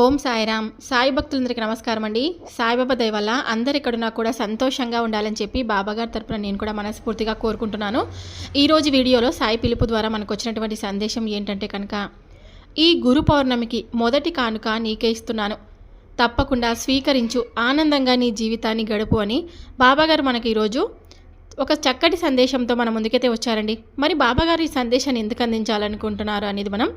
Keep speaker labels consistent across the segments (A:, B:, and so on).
A: ఓం సాయిరామ్ సాయి భక్తులందరికీ నమస్కారం అండి. సాయిబాబా దయ వల్ల అందరు ఎక్కడున్నా కూడా సంతోషంగా ఉండాలని చెప్పి బాబాగారి తరపున నేను కూడా మనస్ఫూర్తిగా కోరుకుంటున్నాను. ఈరోజు వీడియోలో సాయి పిలుపు ద్వారా మనకు వచ్చినటువంటి సందేశం ఏంటంటే కనుక ఈ గురు పౌర్ణమికి మొదటి కానుక నీకే ఇస్తున్నాను. తప్పకుండా స్వీకరించు ఆనందంగా నీ జీవితాన్ని గడుపు అని బాబాగారు మనకి ఈరోజు ఒక చక్కటి సందేశంతో మన ముందుకైతే వచ్చారండి. మరి బాబాగారు ఈ సందేశాన్ని ఎందుకు అందించాలనుకుంటున్నారు అనేది మనం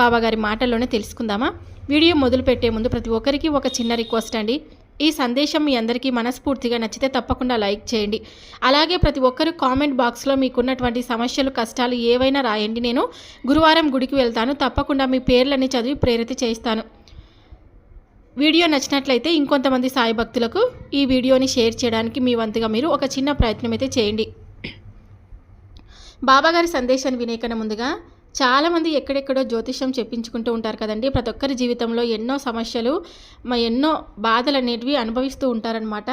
A: బాబాగారి మాటల్లోనే తెలుసుకుందామా? వీడియో మొదలుపెట్టే ముందు ప్రతి ఒక్కరికి ఒక చిన్న రిక్వెస్ట్ అండి. ఈ సందేశం మీ అందరికీ మనస్ఫూర్తిగా నచ్చితే తప్పకుండా లైక్ చేయండి. అలాగే ప్రతి ఒక్కరు కామెంట్ బాక్స్లో మీకున్నటువంటి సమస్యలు కష్టాలు ఏవైనా రాయండి. నేను గురువారం గుడికి వెళ్తాను. తప్పకుండా మీ పేర్లన్నీ చదివి ప్రేరిత చేస్తాను వీడియో నచ్చినట్లయితే ఇంకొంతమంది సాయి భక్తులకు ఈ వీడియోని షేర్ చేయడానికి మీ వంతుగా మీరు ఒక చిన్న ప్రయత్నం అయితే చేయండి. బాబాగారి సందేశాన్ని వినేకన ముందుగా చాలామంది ఎక్కడెక్కడో జ్యోతిష్యం చెప్పించుకుంటూ ఉంటారు కదండి. ప్రతి ఒక్కరి జీవితంలో ఎన్నో సమస్యలు మ ఎన్నో బాధలు అనేటివి అనుభవిస్తూ ఉంటారనమాట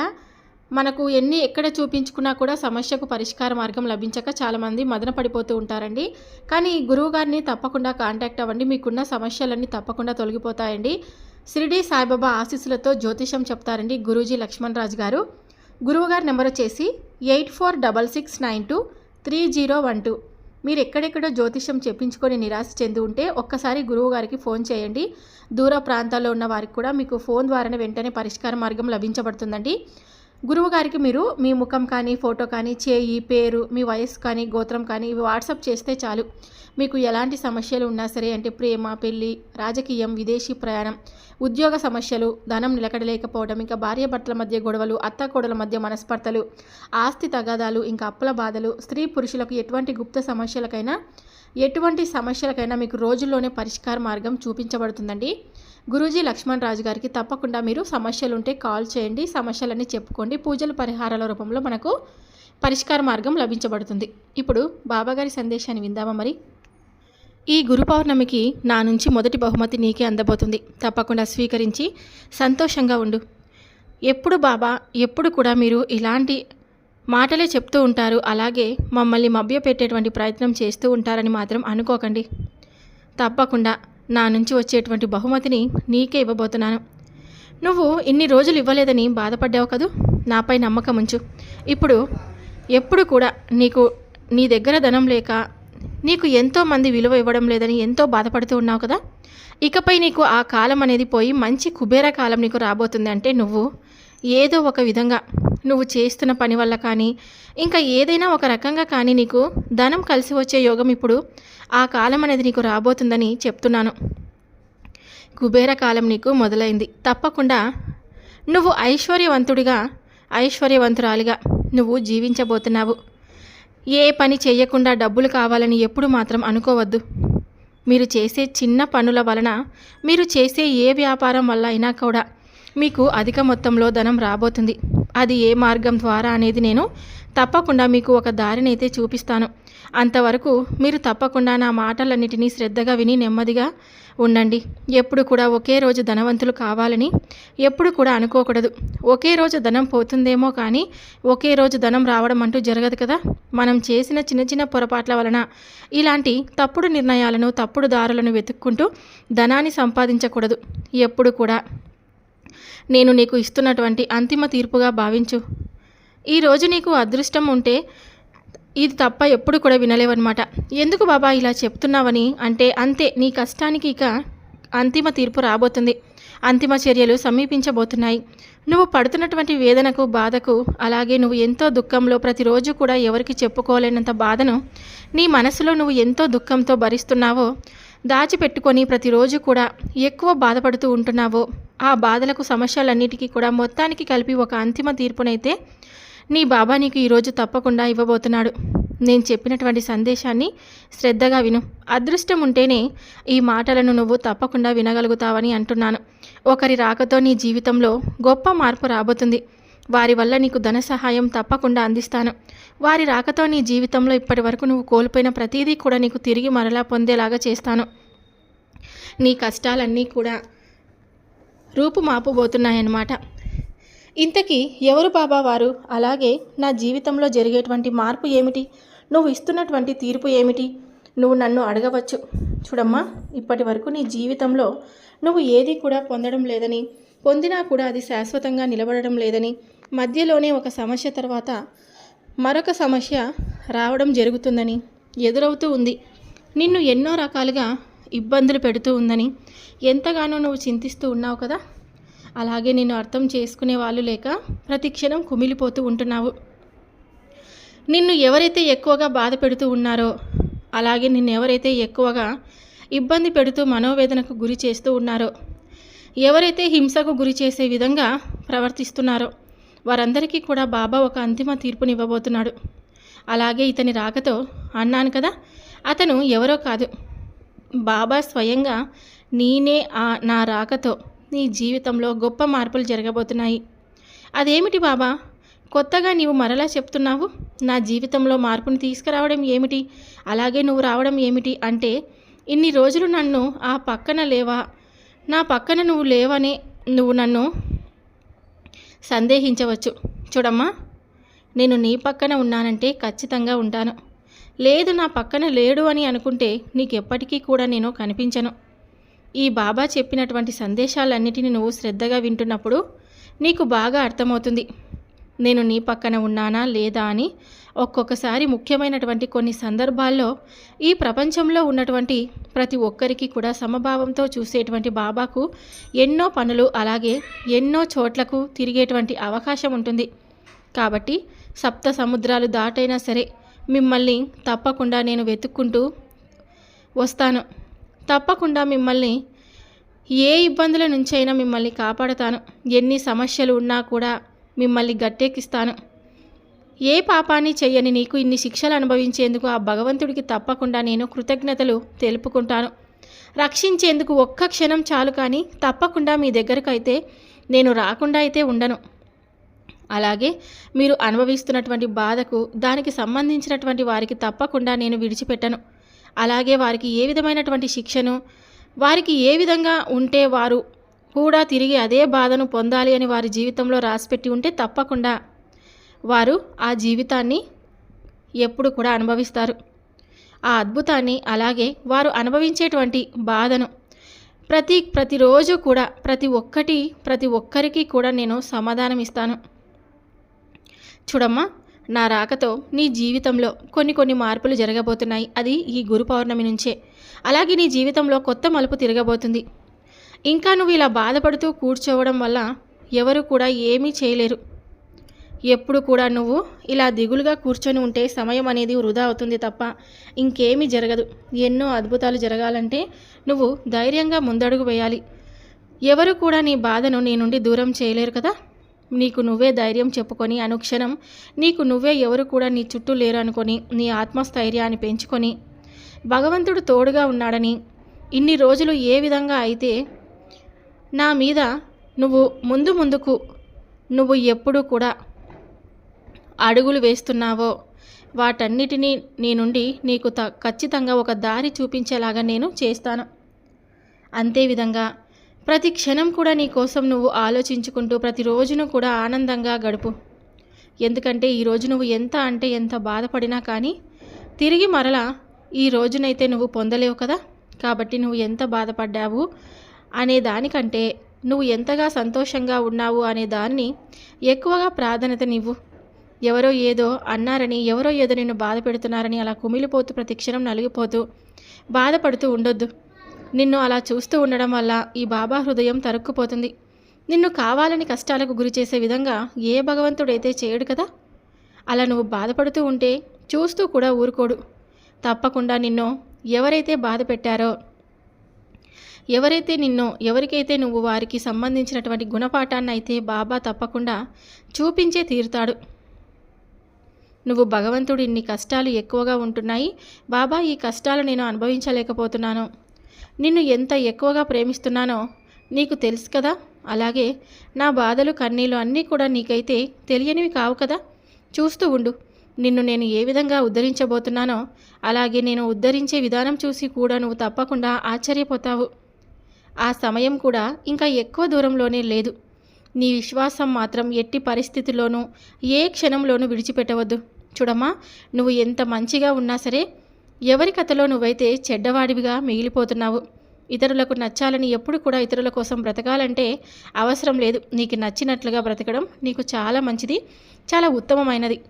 A: మనకు ఎన్ని ఎక్కడ చూపించుకున్నా కూడా సమస్యకు పరిష్కార మార్గం లభించక చాలామంది మదన పడిపోతూ ఉంటారండి. కానీ గురువు గారిని తప్పకుండా కాంటాక్ట్ అవ్వండి. మీకున్న సమస్యలన్నీ తప్పకుండా తొలగిపోతాయండి. షిరిడి సాయిబాబా ఆశీస్సులతో జ్యోతిషం చెప్తారండి గురూజీ లక్ష్మణ్ రాజు గారు. గురువుగారి నెంబర్ వచ్చేసి eight four double six nine two three zero one two. మీరు ఎక్కడెక్కడో జ్యోతిషం చెప్పించుకొని నిరాశ చెంది ఉంటే ఒక్కసారి గురువు గారికి ఫోన్ చేయండి. దూర ప్రాంతాల్లో ఉన్న వారికి కూడా మీకు ఫోన్ ద్వారానే వెంటనే పరిష్కార మార్గం లభించబడుతుందండి. గురువు గారికి మీరు మీ ముఖం కానీ ఫోటో కానీ చేయి పేరు మీ వయస్సు కానీ గోత్రం కానీ ఇవి వాట్సాప్ చేస్తే చాలు. మీకు ఎలాంటి సమస్యలు ఉన్నా సరే అంటే ప్రేమ పెళ్ళి రాజకీయం విదేశీ ప్రయాణం ఉద్యోగ సమస్యలు ధనం నిలకడలేకపోవడం ఇంకా భార్యాభర్తల మధ్య గొడవలు అత్తకోడల మధ్య మనస్పర్ధలు ఆస్తి తగాదాలు ఇంకా అప్పుల బాధలు స్త్రీ పురుషులకు ఎటువంటి గుప్త సమస్యలకైనా ఎటువంటి సమస్యలకైనా మీకు రోజుల్లోనే పరిష్కార మార్గం చూపించబడుతుందండి. గురూజీ లక్ష్మణ్ రాజు గారికి తప్పకుండా మీరు సమస్యలు ఉంటే కాల్ చేయండి. సమస్యలన్నీ చెప్పుకోండి. పూజల పరిహారాల రూపంలో మనకు పరిష్కార మార్గం లభించబడుతుంది. ఇప్పుడు బాబాగారి సందేశాన్ని విందామా మరి? ఈ గురు పౌర్ణమికి నా నుంచి మొదటి బహుమతి నీకే అందబోతుంది. తప్పకుండా స్వీకరించి సంతోషంగా ఉండు. ఎప్పుడు బాబా ఎప్పుడు కూడా మీరు ఇలాంటి మాటలే చెప్తూ ఉంటారు. అలాగే మమ్మల్ని మభ్యపెట్టేటువంటి ప్రయత్నం చేస్తూ ఉంటారని మాత్రం అనుకోకండి. తప్పకుండా. నా నుంచి వచ్చేటువంటి బహుమతిని నీకే ఇవ్వబోతున్నాను. నువ్వు ఇన్ని రోజులు ఇవ్వలేదని బాధపడ్డావు కదూ? నాపై నమ్మకం ఉంచు. ఇప్పుడు ఎప్పుడు కూడా నీకు నీ దగ్గర ధనం లేక నీకు ఎంతో మంది విలువ ఇవ్వడం లేదని ఎంతో బాధపడుతూ ఉన్నావు కదా? ఇకపై నీకు ఆ కాలం అనేది పోయి మంచి కుబేర కాలం నీకు రాబోతుంది అంటే నువ్వు ఏదో ఒక విధంగా నువ్వు చేస్తున్న పని వల్ల కానీ ఇంకా ఏదైనా ఒక రకంగా కానీ నీకు ధనం కలిసి వచ్చే యోగం ఇప్పుడు ఆ కాలం అనేది నీకు రాబోతుందని చెప్తున్నాను. కుబేర కాలం నీకు మొదలైంది. తప్పకుండా నువ్వు ఐశ్వర్యవంతుడిగా ఐశ్వర్యవంతురాలిగా నువ్వు జీవించబోతున్నావు. ఏ పని చేయకుండా డబ్బులు కావాలని ఎప్పుడు మాత్రం అనుకోవద్దు. మీరు చేసే చిన్న పనుల వలన మీరు చేసే ఏ వ్యాపారం వల్ల అయినా కూడా మీకు అధిక మొత్తంలో ధనం రాబోతుంది. అది ఏ మార్గం ద్వారా అనేది నేను తప్పకుండా మీకు ఒక దారినైతే చూపిస్తాను. అంతవరకు మీరు తప్పకుండా నా మాటలన్నిటినీ శ్రద్ధగా విని నెమ్మదిగా ఉండండి. ఎప్పుడు కూడా ఒకే రోజు ధనవంతులు కావాలని ఎప్పుడు కూడా అనుకోకూడదు. ఒకే రోజు ధనం పోతుందేమో కానీ ఒకే రోజు ధనం రావడం అంటూ జరగదు కదా? మనం చేసిన చిన్న చిన్న పొరపాట్ల వలన ఇలాంటి తప్పుడు నిర్ణయాలను తప్పుడు దారులను వెతుక్కుంటూ ధనాన్ని సంపాదించకూడదు. ఎప్పుడు కూడా నేను నీకు ఇస్తున్నటువంటి అంతిమ తీర్పుగా భావించు. ఈరోజు నీకు అదృష్టం ఉంటే ఇది తప్ప ఎప్పుడు కూడా వినలేవన్నమాట. ఎందుకు బాబా ఇలా చెప్తున్నావని అంటే అంతే నీ కష్టానికి ఇక అంతిమ తీర్పు రాబోతుంది. అంతిమ చర్యలు సమీపించబోతున్నాయి. నువ్వు పడుతున్నటువంటి వేదనకు బాధకు అలాగే నువ్వు ఎంతో దుఃఖంలో ప్రతిరోజు కూడా ఎవరికి చెప్పుకోలేనంత బాధను నీ మనసులో నువ్వు ఎంతో దుఃఖంతో భరిస్తున్నావో దాచిపెట్టుకొని ప్రతిరోజు కూడా ఎక్కువ బాధపడుతూ ఉంటున్నావో ఆ బాధలకు సమస్యలన్నిటికీ కూడా మొత్తానికి కలిపి ఒక అంతిమ తీర్పునైతే నీ బాబా నీకు ఈరోజు తప్పకుండా ఇవ్వబోతున్నాడు. నేను చెప్పినటువంటి సందేశాన్ని శ్రద్ధగా విను. అదృష్టం ఉంటేనే ఈ మాటలను నువ్వు తప్పకుండా వినగలుగుతావని అంటున్నాను. ఒకరి రాకతో నీ జీవితంలో గొప్ప మార్పు రాబోతుంది. వారి వల్ల నీకు ధన సహాయం తప్పకుండా అందిస్తాను. వారి రాకతో నీ జీవితంలో ఇప్పటి వరకు నువ్వు కోల్పోయిన ప్రతిదీ కూడా నీకు తిరిగి మరలా పొందేలాగా చేస్తాను. నీ కష్టాలన్నీ కూడా రూపు మాపుబోతున్నాయన్నమాట. ఇంతకీ ఎవరు బాబా వారు? అలాగే నా జీవితంలో జరిగేటువంటి మార్పు ఏమిటి? నువ్వు ఇస్తున్నటువంటి తీర్పు ఏమిటి? నువ్వు నన్ను అడగవచ్చు. చూడమ్మా ఇప్పటి వరకు నీ జీవితంలో నువ్వు ఏది కూడా పొందడం లేదని పొందినా కూడా అది శాశ్వతంగా నిలబడడం లేదని మధ్యలోనే ఒక సమస్య తర్వాత మరొక సమస్య రావడం జరుగుతుందని ఎదురవుతూ ఉంది. నిన్ను ఎన్నో రకాలుగా ఇబ్బందులు పెడుతూ ఉందని ఎంతగానో నువ్వు చింతిస్తూ ఉన్నావు కదా? అలాగే నిన్ను అర్థం చేసుకునే వాళ్ళు లేక ప్రతి క్షణం కుమిలిపోతూ ఉంటున్నావు. నిన్ను ఎవరైతే ఎక్కువగా బాధ పెడుతూ ఉన్నారో అలాగే నిన్ను ఎవరైతే ఎక్కువగా ఇబ్బంది పెడుతూ మనోవేదనకు గురి చేస్తూ ఉన్నారో ఎవరైతే హింసకు గురి చేసే విధంగా ప్రవర్తిస్తున్నారో వారందరికీ కూడా బాబా ఒక అంతిమ తీర్పునివ్వబోతున్నాడు. అలాగే ఇతని రాకతో అన్నాను కదా అతను ఎవరో కాదు. బాబా స్వయంగా నేనే ఆ నా రాకతో నీ జీవితంలో గొప్ప మార్పులు జరగబోతున్నాయి. అదేమిటి బాబా? కొత్తగా నీవు మరలా చెప్తున్నావు నా జీవితంలో మార్పును తీసుకురావడం ఏమిటి? అలాగే నువ్వు రావడం ఏమిటి? అంటే ఇన్ని రోజులు నన్ను ఆ పక్కన లేవా? నా పక్కన నువ్వు లేవని నువ్వు నన్ను సందేహించవచ్చు. చూడమ్మా నేను నీ పక్కన ఉన్నానంటే ఖచ్చితంగా ఉంటాను. లేదు నా పక్కన లేడు అని అనుకుంటే నీకెప్పటికీ కూడా నేను కనిపించను. ఈ బాబా చెప్పినటువంటి సందేశాలన్నిటిని నువ్వు శ్రద్ధగా వింటున్నప్పుడు నీకు బాగా అర్థమవుతుంది. నేను నీ పక్కన ఉన్నానా లేదా అని ఒక్కొక్కసారి ముఖ్యమైనటువంటి కొన్ని సందర్భాల్లో ఈ ప్రపంచంలో ఉన్నటువంటి ప్రతి ఒక్కరికి కూడా సమభావంతో చూసేటువంటి బాబాకు ఎన్నో పనులు అలాగే ఎన్నో చోట్లకు తిరిగేటువంటి అవకాశం ఉంటుంది. కాబట్టి సప్త సముద్రాలు దాటైనా సరే మిమ్మల్ని తప్పకుండా నేను వెతుక్కుంటూ వస్తాను. తప్పకుండా మిమ్మల్ని ఏ ఇబ్బందుల నుంచైనా మిమ్మల్ని కాపాడుతాను. ఎన్ని సమస్యలు ఉన్నా కూడా మిమ్మల్ని గట్టెక్కిస్తాను. ఏ పాపాన్ని చెయ్యని నీకు ఇన్ని శిక్షలు అనుభవించేందుకు ఆ భగవంతుడికి తప్పకుండా నేను కృతజ్ఞతలు తెలుపుకుంటాను. రక్షించేందుకు ఒక్క క్షణం చాలు కానీ తప్పకుండా మీ దగ్గరకైతే నేను రాకుండా అయితే ఉండను. అలాగే మీరు అనుభవిస్తున్నటువంటి బాధకు దానికి సంబంధించినటువంటి వారికి తప్పకుండా నేను విడిచిపెట్టను. అలాగే వారికి ఏ విధమైనటువంటి శిక్షను వారికి ఏ విధంగా ఉంటే వారు కూడా తిరిగి అదే బాధను పొందాలి అని వారి జీవితంలో రాసిపెట్టి ఉంటే తప్పకుండా వారు ఆ జీవితాన్ని ఎప్పుడు కూడా అనుభవిస్తారు. ఆ అద్భుతాన్ని అలాగే వారు అనుభవించేటువంటి బాధను ప్రతి ప్రతిరోజు కూడా ప్రతి ఒక్కటి ప్రతి ఒక్కరికి కూడా నేను సమాధానం ఇస్తాను. చూడమ్మా నా రాకతో నీ జీవితంలో కొన్ని కొన్ని మార్పులు జరగబోతున్నాయి. అది ఈ గురు పౌర్ణమి నుంచే. అలాగే నీ జీవితంలో కొత్త మలుపు తిరగబోతుంది. ఇంకా నువ్వు ఇలా బాధపడుతూ కూర్చోవడం వల్ల ఎవరు కూడా ఏమీ చేయలేరు. ఎప్పుడు కూడా నువ్వు ఇలా దిగులుగా కూర్చొని ఉంటే సమయం అనేది వృధా అవుతుంది తప్ప ఇంకేమీ జరగదు. ఎన్నో అద్భుతాలు జరగాలంటే నువ్వు ధైర్యంగా ముందడుగు వేయాలి. ఎవరు కూడా నీ బాధను నీ నుండి దూరం చేయలేరు కదా? నీకు నువ్వే ధైర్యం చెప్పుకొని అనుక్షణం నీకు నువ్వే ఎవరు కూడా నీ చుట్టూ లేరు అనుకొని నీ ఆత్మస్థైర్యాన్ని పెంచుకొని భగవంతుడు తోడుగా ఉన్నాడని ఇన్ని రోజులు ఏ విధంగా అయితే నా మీద నువ్వు ముందు ముందుకు నువ్వు ఎప్పుడు కూడా అడుగులు వేస్తున్నావో వాటన్నిటినీ నీ నుండి నీకు త ఖచ్చితంగా ఒక దారి చూపించేలాగా నేను చేస్తాను. అంతేవిధంగా ప్రతి క్షణం కూడా నీ కోసం నువ్వు ఆలోచించుకుంటూ ప్రతిరోజును కూడా ఆనందంగా గడుపు. ఎందుకంటే ఈరోజు నువ్వు ఎంత అంటే ఎంత బాధపడినా కానీ తిరిగి మరలా ఈ రోజునైతే నువ్వు పొందలేవు కదా. కాబట్టి నువ్వు ఎంత బాధపడ్డావు అనే దానికంటే నువ్వు ఎంతగా సంతోషంగా ఉన్నావు అనే దాన్ని ఎక్కువగా ప్రాధాన్యతనివ్వు ఎవరో ఏదో అన్నారని ఎవరో ఏదో నిన్ను బాధ పెడుతున్నారని అలా కుమిలిపోతూ ప్రతి క్షణం నలిగిపోతూ బాధపడుతూ ఉండొద్దు. నిన్ను అలా చూస్తూ ఉండడం వల్ల ఈ బాబా హృదయం తరుక్కుపోతుంది. నిన్ను కావాలని కష్టాలకు గురి చేసే విధంగా ఏ భగవంతుడైతే చేయడు కదా? అలా నువ్వు బాధపడుతూ ఉంటే చూస్తూ కూడా ఊరుకోడు. తప్పకుండా నిన్ను ఎవరైతే బాధ పెట్టారో ఎవరైతే నిన్ను ఎవరికైతే నువ్వు వారికి సంబంధించినటువంటి గుణపాఠాన్ని అయితే బాబా తప్పకుండా చూపించే తీరుతాడు. నువ్వు భగవంతుడు ఇన్ని కష్టాలు ఎక్కువగా ఉంటున్నాయి. బాబా ఈ కష్టాలు నేను అనుభవించలేకపోతున్నాను. నిన్ను ఎంత ఎక్కువగా ప్రేమిస్తున్నానో నీకు తెలుసు కదా. అలాగే నా బాధలు కన్నీలు అన్నీ కూడా నీకైతే తెలియనివి కావు కదా. చూస్తూ ఉండు నిన్ను నేను ఏ విధంగా ఉద్ధరించబోతున్నానో. అలాగే నేను ఉద్ధరించే విధానం చూసి కూడా నువ్వు తప్పకుండా ఆశ్చర్యపోతావు. ఆ సమయం కూడా ఇంకా ఎక్కువ దూరంలోనే లేదు. నీ విశ్వాసం మాత్రం ఎట్టి పరిస్థితిలోనూ ఏ క్షణంలోనూ విడిచిపెట్టవద్దు. చూడమ్మా నువ్వు ఎంత మంచిగా ఉన్నా సరే ఎవరి కథలో నువ్వైతే చెడ్డవాడివిగా మిగిలిపోతున్నావు? ఇతరులకు నచ్చాలని ఎప్పుడు కూడా ఇతరుల కోసం బ్రతకాలంటే అవసరం లేదు. నీకు నచ్చినట్లుగా బ్రతకడం నీకు చాలా మంచిది చాలా ఉత్తమమైనది.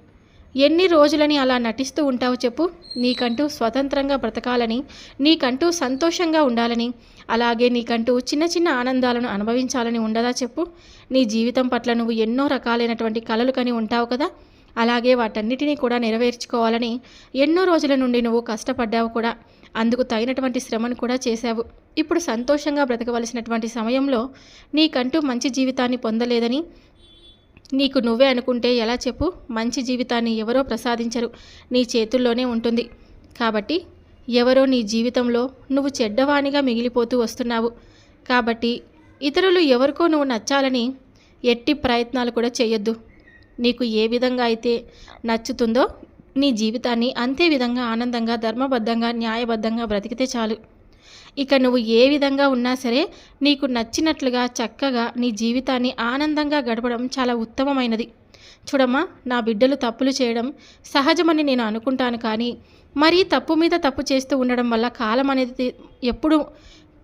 A: ఎన్ని రోజులని అలా నటిస్తూ ఉంటావు చెప్పు? నీకంటూ స్వతంత్రంగా బ్రతకాలని నీకంటూ సంతోషంగా ఉండాలని అలాగే నీకంటూ చిన్న చిన్న ఆనందాలను అనుభవించాలని ఉండదా చెప్పు? నీ జీవితం పట్ల నువ్వు ఎన్నో రకాలైనటువంటి కలలు కని ఉంటావు కదా? అలాగే వాటన్నిటినీ కూడా నెరవేర్చుకోవాలని ఎన్నో రోజుల నుండి నువ్వు కష్టపడ్డావు కూడా. అందుకు తగినటువంటి శ్రమను కూడా చేశావు. ఇప్పుడు సంతోషంగా బ్రతకవలసినటువంటి సమయంలో నీకంటూ మంచి జీవితాన్ని పొందలేదని నీకు నువ్వే అనుకుంటే ఎలా చెప్పు? మంచి జీవితాన్ని ఎవరో ప్రసాదించరు. నీ చేతుల్లోనే ఉంటుంది. కాబట్టి ఎవరో నీ జీవితంలో నువ్వు చెడ్డవాణిగా మిగిలిపోతూ వస్తున్నావు. కాబట్టి ఇతరులు ఎవరికో నువ్వు నచ్చాలని ఎట్టి ప్రయత్నాలు కూడా చేయొద్దు. నీకు ఏ విధంగా అయితే నచ్చుతుందో నీ జీవితాన్ని అంతే విధంగా ఆనందంగా ధర్మబద్ధంగా న్యాయబద్ధంగా బ్రతికితే చాలు. ఇక నువ్వు ఏ విధంగా ఉన్నా సరే నీకు నచ్చినట్లుగా చక్కగా నీ జీవితాన్ని ఆనందంగా గడపడం చాలా ఉత్తమమైనది. చూడమ్మా నా బిడ్డలు తప్పులు చేయడం సహజమని నేను అనుకుంటాను కానీ మరీ తప్పు మీద తప్పు చేస్తూ ఉండడం వల్ల కాలం అనేది ఎప్పుడు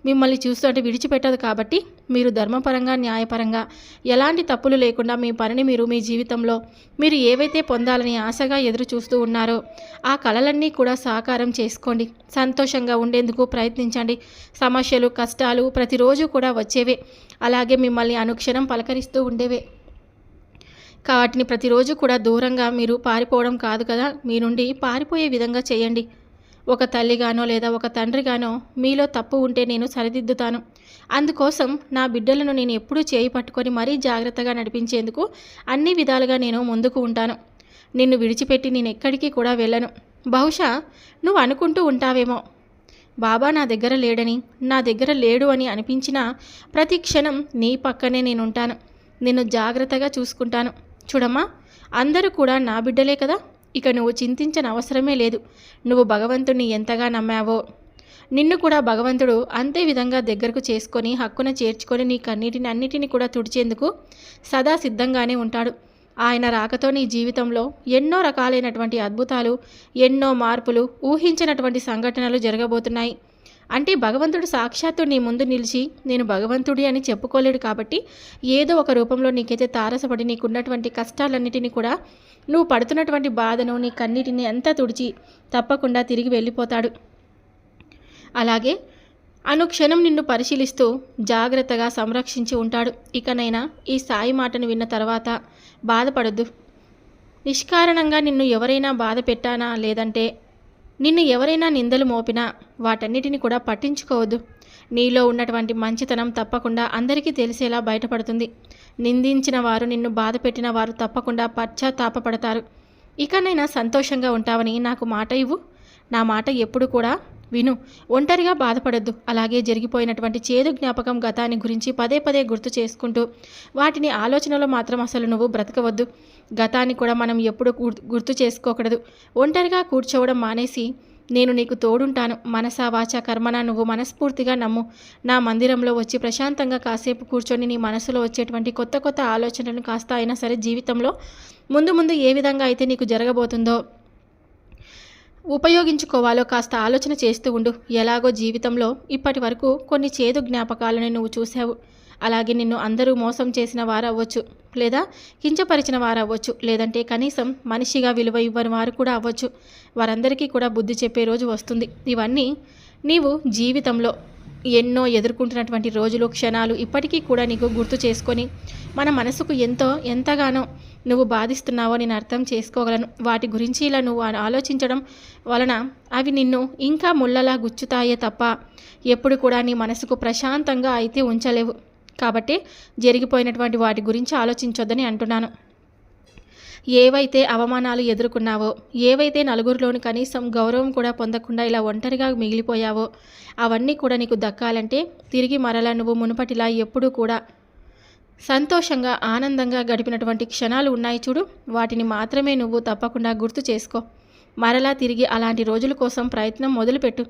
A: మిమ్మల్ని చూస్తుంటే విడిచిపెట్టదు కాబట్టి మీరు ధర్మపరంగా న్యాయపరంగా ఎలాంటి తప్పులు లేకుండా మీ పనిని మీరు మీ జీవితంలో మీరు ఏవైతే పొందాలని ఆశగా ఎదురు చూస్తూ ఉన్నారో ఆ కళలన్నీ కూడా సాకారం చేసుకోండి. సంతోషంగా ఉండేందుకు ప్రయత్నించండి. సమస్యలు కష్టాలు ప్రతిరోజు కూడా వచ్చేవే. అలాగే మిమ్మల్ని అనుక్షణం పలకరిస్తూ ఉండేవే. వాటిని ప్రతిరోజు కూడా దూరంగా మీరు పారిపోవడం కాదు కదా. మీ నుండి పారిపోయే విధంగా చేయండి. ఒక తల్లిగానో లేదా ఒక తండ్రిగానో మీలో తప్పు ఉంటే నేను సరిదిద్దుతాను. అందుకోసం నా బిడ్డలను నేను ఎప్పుడూ చేయి పట్టుకొని మరీ జాగ్రత్తగా నడిపించేందుకు అన్ని విధాలుగా నేను ముందుకు ఉంటాను. నిన్ను విడిచిపెట్టి నేను ఎక్కడికి కూడా వెళ్ళను. బహుశా నువ్వు అనుకుంటూ ఉంటావేమో బాబా నా దగ్గర లేడని నా దగ్గర లేడు అని అనిపించిన ప్రతి క్షణం నీ పక్కనే నేను ఉంటాను నిన్ను జాగ్రత్తగా చూసుకుంటాను. చూడమ్మా అందరూ కూడా నా బిడ్డలే కదా. ఇక నువ్వు చింతించని అవసరమే లేదు. నువ్వు భగవంతుణ్ణి ఎంతగా నమ్మావో? నిన్ను కూడా భగవంతుడు అంతే విధంగా దగ్గరకు చేసుకొని హక్కున చేర్చుకొని నీ కన్నీటిని అన్నిటిని కూడా తుడిచేందుకు సదా సిద్ధంగానే ఉంటాడు. ఆయన రాకతో నీ జీవితంలో ఎన్నో రకాలైనటువంటి అద్భుతాలు ఎన్నో మార్పులు ఊహించినటువంటి సంఘటనలు జరగబోతున్నాయి. అంటే భగవంతుడు సాక్షాత్తు నీ ముందు నిలిచి నేను భగవంతుడి అని చెప్పుకోలేడు కాబట్టి ఏదో ఒక రూపంలో నీకైతే తారసపడి నీకున్నటువంటి కష్టాలన్నిటినీ కూడా నువ్వు పడుతున్నటువంటి బాధను నీ కన్నిటిని అంతా తుడిచి తప్పకుండా తిరిగి వెళ్ళిపోతాడు. అలాగే అనుక్షణం నిన్ను పరిశీలిస్తూ జాగ్రత్తగా సంరక్షించి ఉంటాడు. ఇకనైనా ఈ సాయి మాటను విన్న తర్వాత బాధపడద్దు. నిష్కారణంగా నిన్ను ఎవరైనా బాధ పెట్టానా లేదంటే నిన్ను ఎవరైనా నిందలు మోపినా వాటన్నిటిని కూడా పట్టించుకోవద్దు. నీలో ఉన్నటువంటి మంచితనం తప్పకుండా అందరికీ తెలిసేలా బయటపడుతుంది. నిందించిన వారు నిన్ను బాధ పెట్టిన వారు తప్పకుండా పశ్చాత్తాపడతారు ఇకనైనా సంతోషంగా ఉంటావని నాకు మాట ఇవ్వు. నా మాట ఎప్పుడు కూడా విను ఒంటరిగా బాధపడద్దు. అలాగే జరిగిపోయినటువంటి చేదు జ్ఞాపకం గతాన్ని గురించి పదే పదే గుర్తు చేసుకుంటూ వాటిని ఆలోచనలో మాత్రం అసలు నువ్వు బ్రతకవద్దు. గతాన్ని కూడా మనం ఎప్పుడు గుర్తు చేసుకోకూడదు. ఒంటరిగా కూర్చోవడం మానేసి నేను నీకు తోడుంటాను. మనసా వాచ కర్మన నువ్వు మనస్ఫూర్తిగా నమ్ము. నా మందిరంలో వచ్చి ప్రశాంతంగా కాసేపు కూర్చొని నీ మనసులో వచ్చేటువంటి కొత్త కొత్త ఆలోచనలను కాస్త అయినా సరే జీవితంలో ముందు ముందు ఏ విధంగా అయితే నీకు జరగబోతుందో ఉపయోగించుకోవాలో కాస్త ఆలోచన చేస్తూ ఉండు. ఎలాగో జీవితంలో ఇప్పటి వరకు కొన్ని చేదు జ్ఞాపకాలను నువ్వు చూసావు అలాగే నిన్ను అందరూ మోసం చేసిన వారవ్వచ్చు. లేదా కించపరిచిన వారవ్వచ్చు. లేదంటే కనీసం మనిషిగా విలువ ఇవ్వని వారు కూడా అవ్వచ్చు. వారందరికీ కూడా బుద్ధి చెప్పే రోజు వస్తుంది. ఇవన్నీ నీవు జీవితంలో ఎన్నో ఎదుర్కొంటున్నటువంటి రోజులు క్షణాలు ఇప్పటికీ కూడా నీకు గుర్తు చేసుకొని మన మనసుకు ఎంతో ఎంతగానో నువ్వు బాధిస్తున్నావో నేను అర్థం చేసుకోగలను. వాటి గురించి ఇలా నువ్వు ఆలోచించడం వలన అవి నిన్ను ఇంకా ముళ్ళలా గుచ్చుతాయే తప్ప ఎప్పుడు కూడా నీ మనసుకు ప్రశాంతంగా అయితే ఉంచలేవు. కాబట్టి జరిగిపోయినటువంటి వాటి గురించి ఆలోచించొద్దని అంటున్నాను. ఏవైతే అవమానాలు ఎదుర్కొన్నావో ఏవైతే నలుగురిలోని కనీసం గౌరవం కూడా పొందకుండా ఇలా ఒంటరిగా మిగిలిపోయావో అవన్నీ కూడా నీకు దక్కాలంటే తిరిగి మరలా నువ్వు మునుపటిలా ఎప్పుడూ కూడా సంతోషంగా ఆనందంగా గడిపినటువంటి క్షణాలు ఉన్నాయి చూడు. వాటిని మాత్రమే నువ్వు తప్పకుండా గుర్తు చేసుకో. మరలా తిరిగి అలాంటి రోజుల కోసం ప్రయత్నం మొదలుపెట్టు.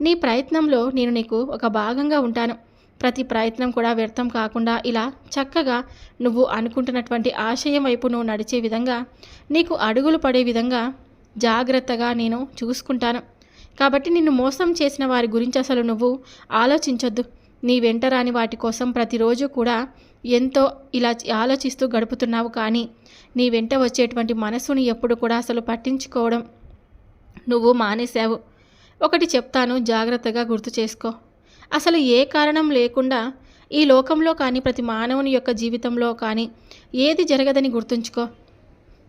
A: నీ ప్రయత్నంలో నేను నీకు ఒక భాగంగా ఉంటాను. ప్రతి ప్రయత్నం కూడా వ్యర్థం కాకుండా ఇలా చక్కగా నువ్వు అనుకుంటున్నటువంటి ఆశయం వైపు నువ్వు నడిచే విధంగా నీకు అడుగులు పడే విధంగా జాగ్రత్తగా నేను చూసుకుంటాను. కాబట్టి నిన్ను మోసం చేసిన వారి గురించి అసలు నువ్వు ఆలోచించొద్దు. నీ వెంట రాని వాటి కోసం ప్రతిరోజు కూడా ఎంతో ఇలా ఆలోచిస్తూ గడుపుతున్నావు కానీ నీ వెంట వచ్చేటువంటి మనసుని ఎప్పుడు కూడా అసలు పట్టించుకోవడం నువ్వు మానేశావు. ఒకటి చెప్తాను జాగ్రత్తగా గుర్తు చేసుకో. అసలు ఏ కారణం లేకుండా ఈ లోకంలో కానీ ప్రతి మానవుని యొక్క జీవితంలో కానీ ఏది జరగదని గుర్తుంచుకో.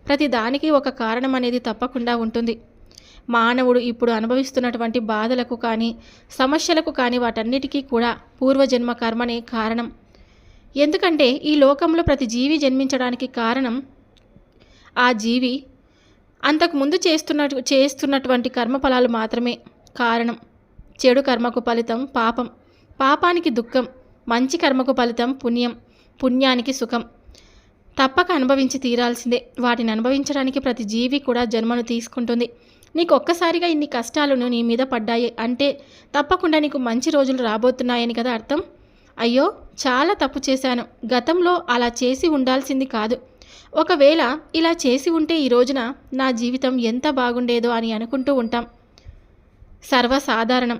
A: ప్రతి దానికి ఒక కారణం అనేది తప్పకుండా ఉంటుంది. మానవుడు ఇప్పుడు అనుభవిస్తున్నటువంటి బాధలకు కానీ సమస్యలకు కానీ వాటన్నిటికీ కూడా పూర్వజన్మ కర్మనే కారణం. ఎందుకంటే ఈ లోకంలో ప్రతి జీవి జన్మించడానికి కారణం ఆ జీవి అంతకుముందు చేస్తున్నట్టు చేస్తున్నటువంటి కర్మఫలాలు మాత్రమే కారణం. చెడు కర్మకు ఫలితం పాపం. పాపానికి దుఃఖం మంచి కర్మకు ఫలితం పుణ్యం పుణ్యానికి సుఖం. తప్పక అనుభవించి తీరాల్సిందే. వాటిని అనుభవించడానికి ప్రతి జీవి కూడా జన్మను తీసుకుంటుంది. నీకు ఒక్కసారిగా ఇన్ని కష్టాలను నీ మీద పడ్డాయి అంటే తప్పకుండా నీకు మంచి రోజులు రాబోతున్నాయని కదా అర్థం? అయ్యో చాలా తప్పు చేశాను. గతంలో అలా చేసి ఉండాల్సింది కాదు. ఒకవేళ ఇలా చేసి ఉంటే ఈ రోజున నా జీవితం ఎంత బాగుండేదో అని అనుకుంటూ ఉంటాం. సర్వసాధారణం.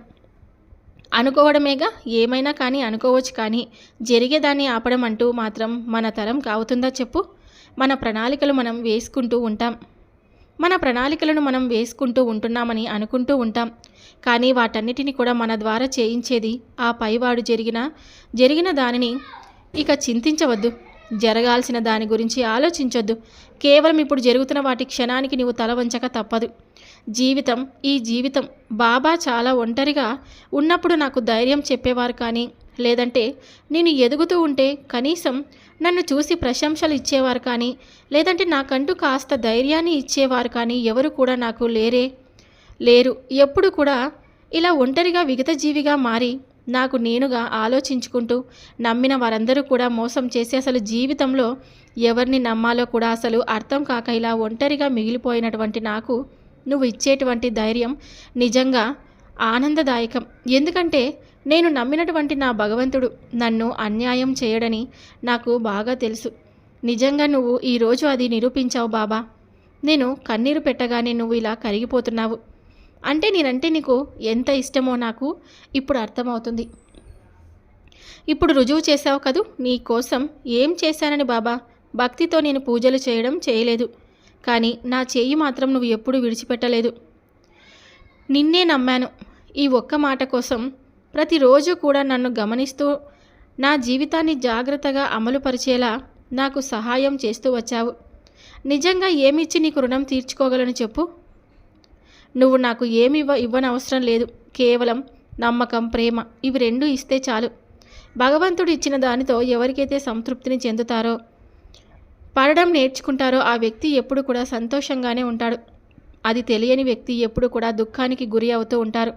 A: అనుకోవడమేగా? ఏమైనా కానీ అనుకోవచ్చు కానీ జరిగేదాన్ని ఆపడం అంటూ మాత్రం మన తరం కావుతుందా చెప్పు? మన ప్రణాళికలు మనం వేసుకుంటూ ఉంటాం. మన ప్రణాళికలను మనం వేసుకుంటూ ఉంటున్నామని అనుకుంటూ ఉంటాం. కానీ వాటన్నిటిని కూడా మన ద్వారా చేయించేది ఆ పైవాడు జరిగిన జరిగిన దానిని ఇక చింతించవద్దు. జరగాల్సిన దాని గురించి ఆలోచించొద్దు. కేవలం ఇప్పుడు జరుగుతున్న వాటి క్షణానికి నీవు తల వంచక తప్పదు. జీవితం ఈ జీవితం బాబా చాలా ఒంటరిగా ఉన్నప్పుడు నాకు ధైర్యం చెప్పేవారు కానీ లేదంటే నేను ఎదుగుతూ ఉంటే కనీసం నన్ను చూసి ప్రశంసలు ఇచ్చేవారు కానీ లేదంటే నాకంటూ కాస్త ధైర్యాన్ని ఇచ్చేవారు కానీ ఎవరు కూడా నాకు లేరే లేరు. ఎప్పుడు కూడా ఇలా ఒంటరిగా విగతజీవిగా మారి నాకు నేనుగా ఆలోచించుకుంటూ నమ్మిన వారందరూ కూడా మోసం చేసి అసలు జీవితంలో ఎవరిని నమ్మాలో కూడా అసలు అర్థం కాక ఇలా ఒంటరిగా మిగిలిపోయినటువంటి నాకు నువ్వు ఇచ్చేటువంటి ధైర్యం నిజంగా ఆనందదాయకం. ఎందుకంటే నేను నమ్మినటువంటి నా భగవంతుడు నన్ను అన్యాయం చేయడని నాకు బాగా తెలుసు. నిజంగా నువ్వు ఈరోజు అది నిరూపించావు బాబా. నేను కన్నీరు పెట్టగానే నువ్వు ఇలా కరిగిపోతున్నావు. అంటే నేనంటే నీకు ఎంత ఇష్టమో నాకు ఇప్పుడు అర్థమవుతుంది. ఇప్పుడు రుజువు చేశావు కదూ? నీ కోసం ఏం చేశానని బాబా? భక్తితో నేను పూజలు చేయడం చేయలేదు. కానీ నా చేయి మాత్రం నువ్వు ఎప్పుడూ విడిచిపెట్టలేదు. నిన్నే నమ్మాను. ఈ ఒక్క మాట కోసం ప్రతిరోజు కూడా నన్ను గమనిస్తూ నా జీవితాన్ని జాగ్రత్తగా అమలుపరిచేలా నాకు సహాయం చేస్తూ వచ్చావు. నిజంగా ఏమిచ్చి నీకు రుణం తీర్చుకోగలను చెప్పు? నువ్వు నాకు ఏమి ఇవ్వ ఇవ్వనవసరం లేదు. కేవలం నమ్మకం ప్రేమ ఇవి రెండు ఇస్తే చాలు. భగవంతుడు ఇచ్చిన దానితో ఎవరికైతే సంతృప్తిని చెందుతారో పడడం నేర్చుకుంటారో ఆ వ్యక్తి ఎప్పుడు కూడా సంతోషంగానే ఉంటాడు. అది తెలియని వ్యక్తి ఎప్పుడు కూడా దుఃఖానికి గురి అవుతూ ఉంటారు.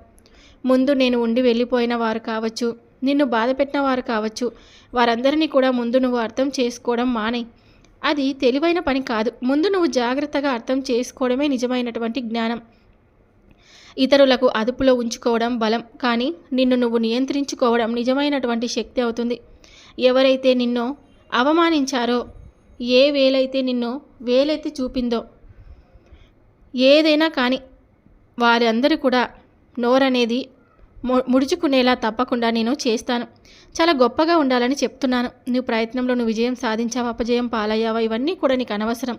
A: ముందు నేను ఉండి వెళ్ళిపోయిన వారు కావచ్చు నిన్ను బాధపెట్టిన వారు కావచ్చు వారందరినీ కూడా ముందు నువ్వు అర్థం చేసుకోవడం మానే అది తెలివైన పని కాదు. ముందు నువ్వు జాగ్రత్తగా అర్థం చేసుకోవడమే నిజమైనటువంటి జ్ఞానం. ఇతరులకు అదుపులో ఉంచుకోవడం బలం కానీ నిన్ను నువ్వు నియంత్రించుకోవడం నిజమైనటువంటి శక్తి అవుతుంది. ఎవరైతే నిన్ను అవమానించారో ఏ వేలైతే నిన్ను వేలైతే చూపిందో ఏదైనా కానీ వారందరూ కూడా నోరనేది ముడుచుకునేలా తప్పకుండా నేను చేస్తాను. చాలా గొప్పగా ఉండాలని చెప్తున్నాను. నువ్వు ప్రయత్నంలో నువ్వు విజయం సాధించావా అపజయం పాలయ్యావా ఇవన్నీ కూడా నీకు అనవసరం.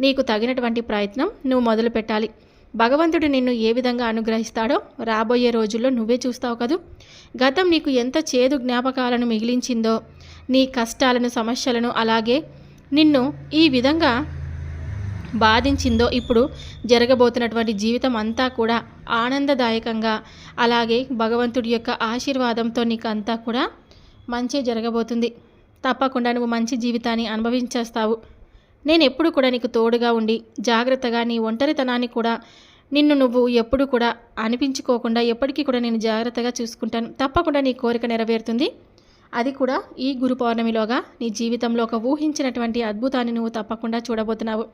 A: నీకు తగినటువంటి ప్రయత్నం నువ్వు మొదలు పెట్టాలి భగవంతుడు నిన్ను ఏ విధంగా అనుగ్రహిస్తాడో రాబోయే రోజుల్లో నువ్వే చూస్తావు కదూ. గతం నీకు ఎంత చేదు జ్ఞాపకాలను మిగిలించిందో నీ కష్టాలను సమస్యలను అలాగే నిన్ను ఈ విధంగా బాధించిందో ఇప్పుడు జరగబోతున్నటువంటి జీవితం అంతా కూడా ఆనందదాయకంగా అలాగే భగవంతుడి యొక్క ఆశీర్వాదంతో నీకు అంతా కూడా మంచి జరగబోతుంది. తప్పకుండా నువ్వు మంచి జీవితాన్ని అనుభవించేస్తావు. నేను ఎప్పుడు కూడా నీకు తోడుగా ఉండి జాగ్రత్తగా నీ ఒంటరితనాన్ని కూడా నిన్ను నువ్వు ఎప్పుడు కూడా అనిపించుకోకుండా ఎప్పటికీ కూడా నేను జాగ్రత్తగా చూసుకుంటాను. తప్పకుండా నీ కోరిక నెరవేరుతుంది. అది కూడా ఈ గురు పౌర్ణమిలోగా. నీ జీవితంలో ఒక ఊహించినటువంటి అద్భుతాన్ని నువ్వు తప్పకుండా చూడబోతున్నావు.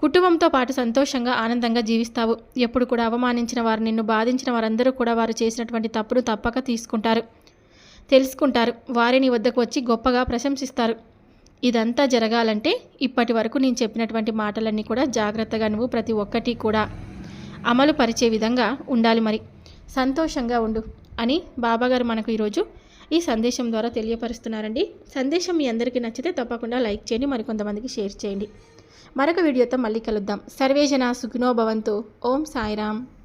A: కుటుంబంతో పాటు సంతోషంగా ఆనందంగా జీవిస్తావు. ఎప్పుడు కూడా అవమానించిన వారు నిన్ను బాధించిన వారందరూ కూడా వారు చేసినటువంటి తప్పును తప్పక తీసుకుంటారు. తెలుసుకుంటారు. వారిని వద్దకు వచ్చి గొప్పగా ప్రశంసిస్తారు. ఇదంతా జరగాలంటే ఇప్పటి వరకు నేను చెప్పినటువంటి మాటలన్నీ కూడా జాగ్రత్తగా నువ్వు ప్రతి ఒక్కటి కూడా అమలు పరిచే విధంగా ఉండాలి మరి. సంతోషంగా ఉండు అని బాబాగారు మనకు ఈరోజు ఈ సందేశం ద్వారా తెలియపరుస్తున్నారండి. సందేశం మీ అందరికీ నచ్చితే తప్పకుండా లైక్ చేయండి మరికొంతమందికి షేర్ చేయండి. మరొక వీడియోతో మళ్ళీ కలుద్దాం. సర్వేజన సుఖినో భవంతు. ఓం సాయిరామ్.